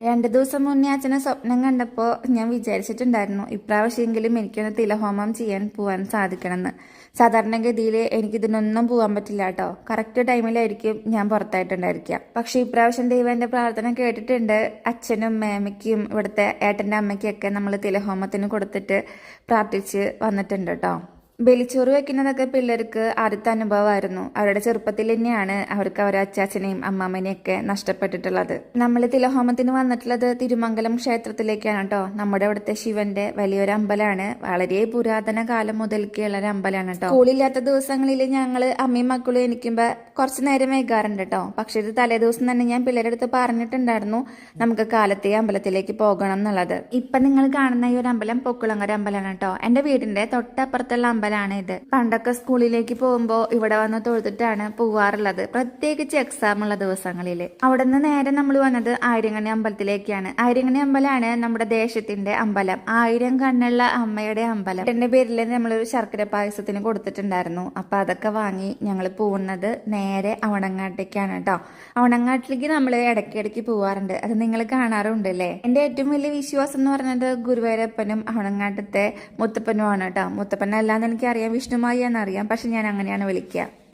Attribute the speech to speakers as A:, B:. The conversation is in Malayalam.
A: രണ്ട് ദിവസം മുന്നേ അച്ഛനെ സ്വപ്നം കണ്ടപ്പോൾ ഞാൻ വിചാരിച്ചിട്ടുണ്ടായിരുന്നു ഇപ്രാവശ്യമെങ്കിലും എനിക്കൊന്ന് തിലഹോമം ചെയ്യാൻ പോകാൻ സാധിക്കണമെന്ന്. സാധാരണഗതിയിൽ എനിക്ക് ഇതിനൊന്നും പോകാൻ പറ്റില്ല കേട്ടോ. കറക്റ്റ് ടൈമിലായിരിക്കും ഞാൻ പുറത്തായിട്ടുണ്ടായിരിക്കുക. പക്ഷേ ഇപ്രാവശ്യം ദൈവം എന്റെ പ്രാർത്ഥന കേട്ടിട്ടുണ്ട്. അച്ഛനും മേമയ്ക്കും ഇവിടുത്തെ ഏട്ടന്റെ അമ്മയ്ക്കൊക്കെ നമ്മൾ തിലഹോമത്തിന് കൊടുത്തിട്ട് പ്രാർത്ഥിച്ച് വന്നിട്ടുണ്ട് കേട്ടോ. ബലിച്ചോറ് വെക്കുന്നതൊക്കെ പിള്ളേർക്ക് ആദ്യത്തെ അനുഭവമായിരുന്നു. അവരുടെ ചെറുപ്പത്തിൽ തന്നെയാണ് അവർക്ക് അവരുടെ അച്ചാച്ചനെയും അമ്മാമ്മനെയും ഒക്കെ നഷ്ടപ്പെട്ടിട്ടുള്ളത്. നമ്മൾ തിലഹോമത്തിന് വന്നിട്ടുള്ളത് തിരുമംഗലം ക്ഷേത്രത്തിലേക്കാണ് കേട്ടോ. നമ്മുടെ ഇവിടുത്തെ ശിവന്റെ വലിയൊരു അമ്പലമാണ് വളരെ പുരാതന കാലം മുതൽക്കുള്ള ഒരു അമ്പലമാണ് കേട്ടോ. സ്കൂളില്ലാത്ത ദിവസങ്ങളിൽ ഞങ്ങൾ അമ്മയും മക്കളും എനിക്കുമ്പോൾ കുറച്ച് നേരം വൈകാറുണ്ട് കേട്ടോ. പക്ഷെ ഇത് തലേ ദിവസം തന്നെ ഞാൻ പിള്ളേരുടെ അടുത്ത് പറഞ്ഞിട്ടുണ്ടായിരുന്നു നമുക്ക് കാലത്തെ അമ്പലത്തിലേക്ക് പോകണം എന്നുള്ളത്. ഇപ്പൊ നിങ്ങൾ കാണുന്ന ഈ ഒരു അമ്പലം പൊക്കുളങ്ങര അമ്പലമാണ് കേട്ടോ. എന്റെ വീടിന്റെ തൊട്ടപ്പുറത്തുള്ള അമ്പലമാണ് ഇത്. പണ്ടൊക്കെ സ്കൂളിലേക്ക് പോകുമ്പോൾ ഇവിടെ വന്ന് തൊഴുതിട്ടാണ് പോവാറുള്ളത്. പ്രത്യേകിച്ച് എക്സാം ഉള്ള ദിവസങ്ങളിൽ അവിടെ നിന്ന് നേരെ നമ്മൾ വന്നത് ആയിരങ്ങണി അമ്പലത്തിലേക്കാണ്. ആയിരങ്ങണി അമ്പലമാണ് നമ്മുടെ ദേശത്തിന്റെ അമ്പലം. ആയിരം കണ്ണുള്ള അമ്മയുടെ അമ്പലം. എന്റെ പേരിൽ നമ്മളൊരു ശർക്കര പായസത്തിന് കൊടുത്തിട്ടുണ്ടായിരുന്നു. അപ്പൊ അതൊക്കെ വാങ്ങി ഞങ്ങൾ പോകുന്നത് നേരെ അവണങ്ങാട്ടേക്കാണ് കേട്ടോ അവണങ്ങാട്ടിലേക്ക് നമ്മൾ ഇടയ്ക്കിടയ്ക്ക് പോവാറുണ്ട്. അത് നിങ്ങൾ കാണാറുണ്ട് അല്ലേ എന്റെ ഏറ്റവും വലിയ വിശ്വാസം എന്ന് പറയുന്നത് ഗുരുവായൂരപ്പനും അവണങ്ങാട്ടത്തെ മുത്തപ്പനുമാണ് കേട്ടോ മുത്തപ്പൻ അല്ലാന്ന് എനിക്കറിയാം വിഷ്ണുമായി എന്നറിയാം പക്ഷെ ഞാൻ അങ്ങനെയാണ് വിളിക്കുക.